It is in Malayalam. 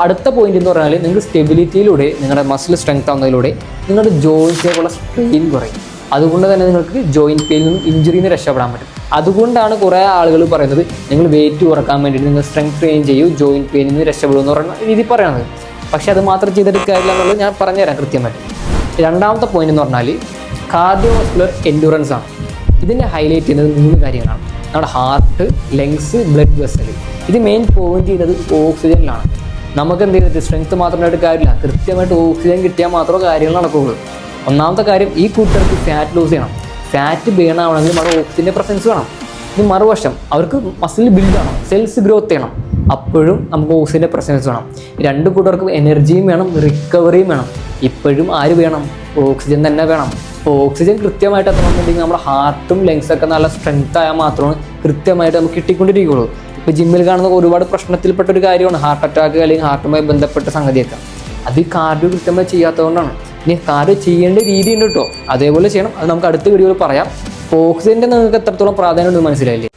അടുത്ത പോയിന്റ് എന്ന് പറഞ്ഞാൽ നിങ്ങൾ സ്റ്റെബിലിറ്റിയിലൂടെ നിങ്ങളുടെ മസിൽ സ്ട്രെങ്ത് ആവുന്നതിലൂടെ നിങ്ങളുടെ ജോയിൻസിലേക്കുള്ള സ്ട്രെയിൻ കുറയും. അതുകൊണ്ട് തന്നെ നിങ്ങൾക്ക് ജോയിന്റ് പെയിനിൽ നിന്നും ഇഞ്ചുറിയിൽ നിന്ന് രക്ഷപ്പെടാൻ പറ്റും. അതുകൊണ്ടാണ് കുറേ ആളുകൾ പറയുന്നത് നിങ്ങൾ വെയിറ്റ് കുറയ്ക്കാൻ വേണ്ടിയിട്ട് നിങ്ങൾ സ്ട്രെങ്ത് ട്രെയിൻ ചെയ്യൂ ജോയിന്റ് പെയിനിൽ നിന്ന് രക്ഷപ്പെടും എന്ന് പറയുന്ന രീതി പറയുന്നത് പക്ഷേ അത് മാത്രം ചെയ്തിട്ട് കാര്യമില്ല എന്നുള്ളത് ഞാൻ പറഞ്ഞുതരാം കൃത്യമായിട്ട്. രണ്ടാമത്തെ പോയിന്റ് എന്ന് പറഞ്ഞാൽ കാർഡിയോ എൻഡുറൻസ് ആണ്. ഇതിനെ ഹൈലൈറ്റ് ചെയ്യുന്നത് മൂന്ന് കാര്യങ്ങളാണ്. നമ്മുടെ ഹാർട്ട് ലങ്സ് ബ്ലഡ് വെസൽ ഇത് മെയിൻ പോയിന്റ് ചെയ്യുന്നത് ഓക്സിജനിലാണ് നമുക്ക് എന്ത് ചെയ്തിട്ട് സ്ട്രെങ്ത് മാത്രമായിട്ട് കാര്യമില്ല. കൃത്യമായിട്ട് ഓക്സിജൻ കിട്ടിയാൽ മാത്രമേ കാര്യങ്ങൾ നടക്കുകയുള്ളൂ. ഒന്നാമത്തെ കാര്യം ഈ കൂട്ടർക്ക് ഫാറ്റ് ലൂസ് ചെയ്യണം. ഫാറ്റ് ബേൺ ആവണമെങ്കിൽ നമ്മുടെ ഓക്സിജന്റെ പ്രസൻസ് വേണം. ഇനി മറുവശം അവർക്ക് മസിൽ ബിൽഡ് ചെയ്യണം സെൽസ് ഗ്രോത്ത് ചെയ്യണം. അപ്പോഴും നമുക്ക് ഓക്സിജന്റെ പ്രസൻസ് വേണം. രണ്ട് കൂട്ടർക്കും എനർജിയും വേണം റിക്കവറിയും വേണം. ഇപ്പോഴും ആര് വേണം? ഓക്സിജൻ തന്നെ വേണം. അപ്പോൾ ഓക്സിജൻ കൃത്യമായിട്ട് എത്തണമെന്നുണ്ടെങ്കിൽ നമ്മുടെ ഹാർട്ടും ലങ്സൊക്കെ നല്ല സ്ട്രെങ്ത് ആയാൽ മാത്രമാണ് കൃത്യമായിട്ട് നമുക്ക് കിട്ടിക്കൊണ്ടിരിക്കുകയുള്ളൂ. ഇപ്പോൾ ജിമ്മിൽ കാണുന്ന ഒരുപാട് പ്രശ്നത്തിൽപ്പെട്ട ഒരു കാര്യമാണ്. ഹാർട്ട് അറ്റാക്ക് അല്ലെങ്കിൽ ഹാർട്ടുമായി ബന്ധപ്പെട്ട സംഗതിയൊക്കെ. അത് കാർഡിയോ കൃത്യമായി ചെയ്യാത്തതുകൊണ്ടാണ്. ഇനി കാർഡിയോ ചെയ്യേണ്ട രീതി ഉണ്ട് കേട്ടോ അതേപോലെ ചെയ്യണം. അത് നമുക്ക് അടുത്ത വീഡിയോയിൽ പറയാം. ഓക്സിജന്റെ നിങ്ങൾക്ക് എത്രത്തോളം പ്രാധാന്യം ഉണ്ടെന്ന് മനസ്സിലായില്ലേ?